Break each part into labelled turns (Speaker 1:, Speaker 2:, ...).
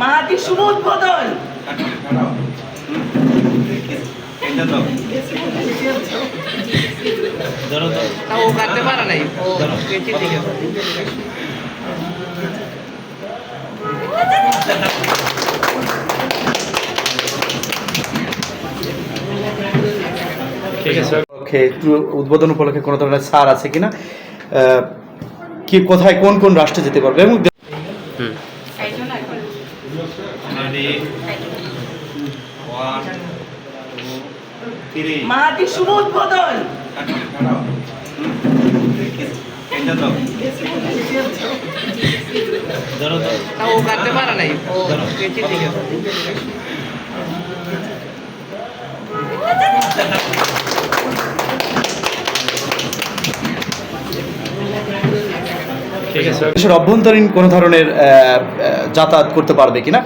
Speaker 1: মাহাতি শুভ উদ্বোধন।
Speaker 2: ধরো তো।
Speaker 3: ও কাটতে পারে নাই। ও কেটে দিয়ে
Speaker 4: ঠিক আছে
Speaker 5: উদ্বোধন উপলক্ষে কোনো ধরনের ছাড় আছে কিনা? কি কোথায় কোন কোন রাষ্ট্রে যেতে পারবে? এবং
Speaker 1: শুভ উদ্বোধন!
Speaker 2: ধরো
Speaker 3: ও কাটতে পারে নাই। ও
Speaker 4: ঠিক আছে।
Speaker 5: দেশের অভ্যন্তরীণ কোনো ধরনের যাতায়াত করতে পারবে কিনা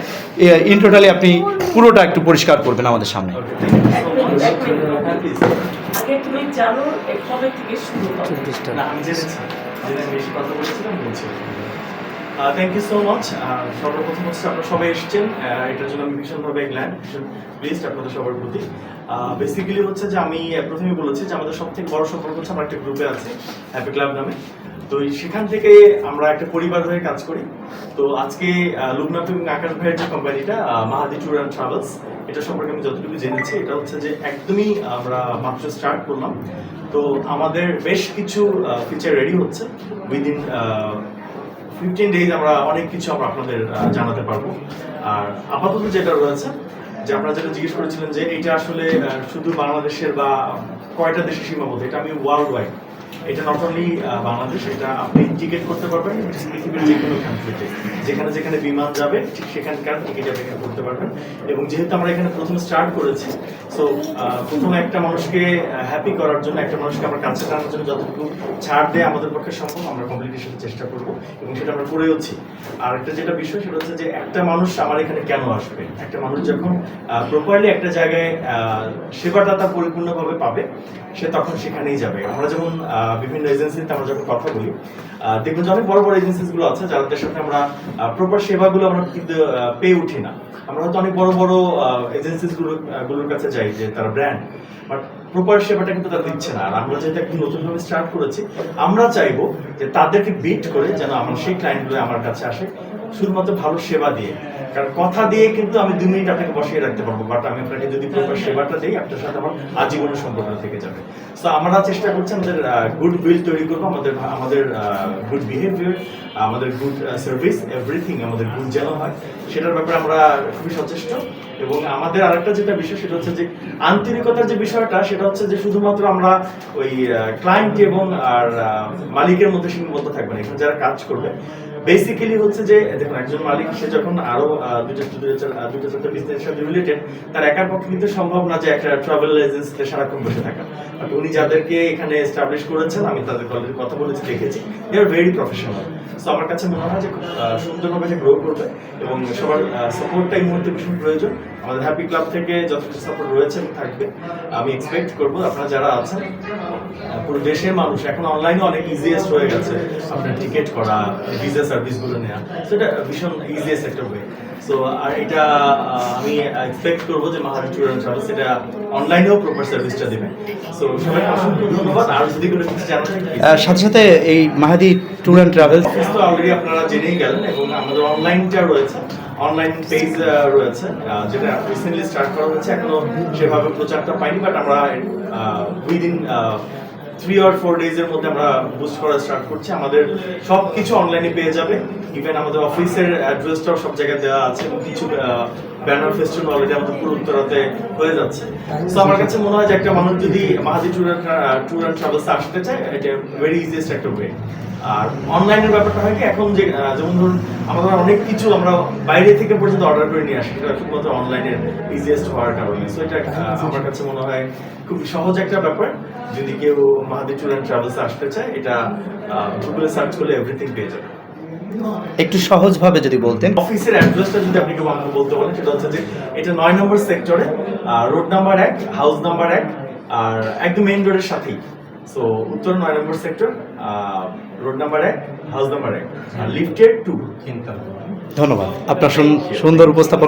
Speaker 5: ইন টোটালি আপনি পুরোটা একটু পরিষ্কার করবেন আমাদের সামনে।
Speaker 1: আগে তুমি জানো এ কবে থেকে শুরু হবে?
Speaker 6: না আমি জেনেছি জেনে আমি বেশি কথা বলেছিলাম বলছি। থ্যাংক ইউ সো মাচ সর্বপ্রথম হচ্ছে আপনারা সবাই এসেছেন। এটার জন্য আমি ভীষণভাবে গ্ল্যান্ড ভীষণ প্লিজড আপনাদের সবার প্রতি। বেসিক্যালি হচ্ছে যে আমি প্রথমেই বলেছি যে আমাদের সব থেকে বড় সম্পর্ক হচ্ছে আমার একটা গ্রুপে আছে হ্যাপি ক্লাব নামে। তো সেখান থেকে আমরা একটা পরিবার হয়ে কাজ করি। তো আজকে লোকনাথ এবং আকাশ ভাইয়ের যে কোম্পানিটা মাহাদি ট্যুর অ্যান্ড ট্রাভেলস, এটা সম্পর্কে আমি যতটুকু জেনেছি, এটা হচ্ছে যে একদমই আমরা মাত্র স্টার্ট করলাম। তো আমাদের বেশ কিছু ফিচার রেডি হচ্ছে। উইদিন ফিফটিন ডেজ আমরা অনেক কিছু আমরা আপনাদের জানাতে পারব। আর আপাতত যেটা রয়েছে, যে আপনারা যেটা জিজ্ঞেস করেছিলেন যে এটা আসলে শুধু বাংলাদেশের বা কয়টা দেশে সীমাবদ্ধ? এটা আমি ওয়ার্ল্ড ওয়াইড এটা নট অনলি বাংলাদেশ, এটা আপনি টিকিট করতে পারবেন পৃথিবীর যে কোনো কান্ট্রিতে যেখানে যেখানে বিমান যাবে, ঠিক সেখানকার টিকিট আপনি করতে পারবেন। এবং যেহেতু আমরা এখানে প্রথমে স্টার্ট করেছি সো প্রথমে একটা মানুষকে হ্যাপি করার জন্য, একটা মানুষকে আমরা কাছে টানার জন্য যতটুকু ছাড় দেয় আমাদের পক্ষে সম্ভব, আমরা কমপ্লিটলি চেষ্টা করব, এবং সেটা আমরা করেওছি আর একটা যেটা বিষয়, সেটা হচ্ছে যে একটা মানুষ আমার এখানে কেন আসবে? একটা মানুষ যখন প্রপারলি একটা জায়গায় সেবাটা তার পরিপূর্ণভাবে পাবে, সে তখন সেখানেই যাবে। আমরা যেমন বিভিন্ন এজেন্সিতে আমরা যখন কথা বলি দেখবেন যে অনেক বড় বড় এজেন্সিসগুলো আছে যাদের সাথে আমরা প্রপার সেবাগুলো আমরা কিন্তু পেয়ে উঠি না। আমরা হয়তো অনেক বড় বড় এজেন্সিসগুলো গুলোর কাছে যাই যে তারা ব্র্যান্ড বাট প্রপার সেবাটা কিন্তু তারা দিচ্ছে না। আর আমরা যেহেতু একটু নতুনভাবে স্টার্ট করেছি, আমরা চাইব যে তাদেরকে বিট করে যেন আমার সেই ক্লায়েন্টগুলো আমার কাছে আসে। শুধুমাত্র ভালো সেবা দিয়ে। কারণ কথা দিয়ে কিন্তু আমি দু মিনিট আপনাকে বসিয়ে রাখতে পারব বাট আমি আপনাকে যদি প্রপার সেবাটা দিই আপনার সাথে আমার আজীবনের সম্পর্ক থেকে যাবে। তো আমরা চেষ্টা করছি আমাদের গুড উইল তৈরি করব আমাদের আমাদের গুড বিহেভিয়ার আমাদের গুড সার্ভিস এভরিথিং আমাদের গুড যেন হয় সেটার ব্যাপারে আমরা খুবই সচেষ্ট। এবং আমাদের আরেকটা যেটা বিষয় সেটা হচ্ছে যে আন্তরিকতার যে বিষয়টা সেটা হচ্ছে যে শুধুমাত্র আমরা ওই ক্লায়েন্ট এবং আর মালিকের মধ্যে সীমাবদ্ধ থাকবে না। এখানে যারা কাজ করবে বেসিক্যালি হচ্ছে যে, দেখুন, একজন মালিক, সে যখন আরও দুইটা দুইটা চারটা বিজনেস সাথে রিলেটেড তার একার পক্ষে কিন্তু সম্ভব না যে একটা ট্রাভেল এজেন্সিতে সারাক্ষণ বসে থাকা। উনি যাদেরকে এখানে এস্টাবলিশ করেছেন, আমি তাদের অলরেডি কথা বলেছি, দেখেছি। They are very professional so আমার কাছে মনে হয় যে সুন্দরভাবে গ্রো করবে এবং সবার সাপোর্টটা এই মুহূর্তে ভীষণ প্রয়োজন। আমাদের হ্যাপি ক্লাব থেকে যথেষ্ট সাপোর্ট রয়েছে থাকবে। আমি এক্সপেক্ট করব আপনারা যারা আছেন পুরো দেশের মানুষ এখন অনলাইনে অনেক ইজিয়েস্ট হয়ে গেছে আপনার টিকিট করা ভিসা সার্ভিসগুলো নেওয়া সেটা ভীষণ ইজিয়েস্ট একটা ওয়ে সো আর এটা আমি এক্সপেক্ট করব যে মাহাদি ট্যুর অ্যান্ড ট্রাভেলস এটা অনলাইনেও প্রপার সার্ভিসটা দেবে। সো সবাই অসংখ্য ধন্যবাদ। আর যদি কোনো কিছু জানা থাকে
Speaker 5: সাথে সাথে এই মাহাদি ট্যুর অ্যান্ড ট্রাভেলস
Speaker 6: তো অলরেডি আপনারা জেনেই গেলেন এবং আমাদের অনলাইনটা রয়েছে। অনলাইন পেজ রয়েছে যেটা রিসেন্টলি স্টার্ট করা হয়েছে। এখনও সেভাবে প্রচারটা পাইনি বাট আমরা within three or four days এর মধ্যে আমরা বুস্ট করা স্টার্ট করছি। আমাদের সব কিছু অনলাইনে পেয়ে যাবে। ইভেন আমাদের অফিসের অ্যাড্রেসটাও সব জায়গায় দেওয়া আছে। এবং কিছু ব্যানার ফেস্টুন অলরেডি আমাদের পুরো উত্তরাতে হয়ে যাচ্ছে। তো আমার কাছে মনে হয় যে একটা মানুষ যদি Mahadi tour tour and travels আসতে চায়, এটা ভেরি ইজিয়েস্ট একটা ওয়ে আর অনলাইনের ব্যাপারটা হয় কি, এখন যে যেমন ধরুন, আমাদের অনেক কিছু আমরা বাইরে থেকে পর্যন্ত অর্ডার করে নিয়ে আসি, সেটা শুধুমাত্র অনলাইনের ইজিয়েস্ট হওয়ার কারণে। সো এটা আমার কাছে মনে হয় খুব সহজ একটা ব্যাপার। যদি কেউ মাহাদি ট্যুর অ্যান্ড ট্রাভেলস আসতে চায়, এটা গুগলে সার্চ করলে এভরিথিং পেয়ে যাবে।
Speaker 5: একটু সহজভাবে যদি বলতেন।
Speaker 6: অফিসের অ্যাড্রেসটা যদি আপনি কেউ আমাকে বলতে বলেন সেটা হচ্ছে যে এটা নয় নম্বর সেক্টরে রোড নাম্বার এক হাউস নাম্বার এক আর একদম মেইন রোডের সাথেই। সো উত্তর নয় নম্বর সেক্টর রোড নাম্বার এক হাউস নাম্বার এক লিফটেড টু
Speaker 5: ধন্যবাদ। আপনার সুন্দর উপস্থাপন